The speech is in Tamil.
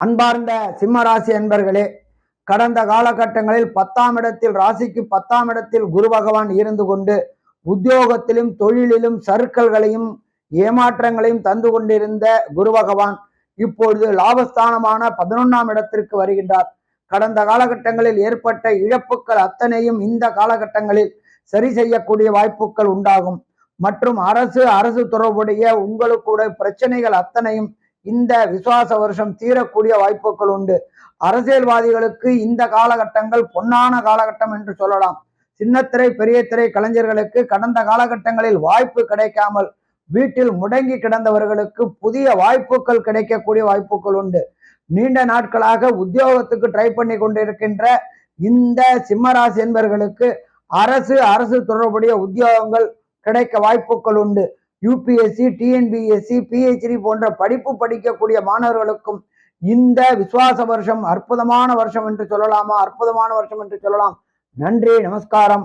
அன்பார்ந்த சிம்மராசி அன்பர்களே கடந்த காலகட்டங்களில் பத்தாம் இடத்தில் ராசிக்கு பத்தாம் இடத்தில் குரு பகவான் இருந்து கொண்டு உத்தியோகத்திலும் தொழிலிலும் சறுக்கல்களையும் ஏமாற்றங்களையும் தந்து கொண்டிருந்த குரு பகவான் இப்பொழுது லாபஸ்தானமான பதினொன்னாம் இடத்திற்கு வருகின்றார். கடந்த காலகட்டங்களில் ஏற்பட்ட இழப்புகள் அத்தனையும் இந்த காலகட்டங்களில் சரி செய்யக்கூடிய வாய்ப்புகள் உண்டாகும். மற்றும் அரசு அரசு தொடர்புடைய உங்களுக்கு பிரச்சனைகள் அத்தனையும் இந்த விசுவாச வருஷம் தீரக்கூடிய வாய்ப்புகள் உண்டு. அரசியல்வாதிகளுக்கு இந்த காலகட்டங்கள் பொன்னான காலகட்டம் என்று சொல்லலாம். சின்னத்திரை பெரிய திரை கலைஞர்களுக்கு கடந்த காலகட்டங்களில் வாய்ப்பு கிடைக்காமல் வீட்டில் முடங்கி கிடந்தவர்களுக்கு புதிய வாய்ப்புகள் கிடைக்கக்கூடிய வாய்ப்புகள் உண்டு. நீண்ட நாட்களாக உத்தியோகத்துக்கு ட்ரை பண்ணி கொண்டிருக்கின்ற இந்த சிம்மராசி என்பவர்களுக்கு அரசு அரசு தொடர்புடைய உத்தியோகங்கள் கிடைக்க வாய்ப்புகள் உண்டு. யூபிஎஸ்சி டிஎன்பிஎஸ்சி பிஹெச்டி போன்ற படிப்பு படிக்கக்கூடிய மாணவர்களுக்கும் இந்த விசுவாச வருஷம் அற்புதமான வருஷம் என்று சொல்லலாமா? அற்புதமான வருஷம் என்று சொல்லலாம். நன்றி நமஸ்காரம்.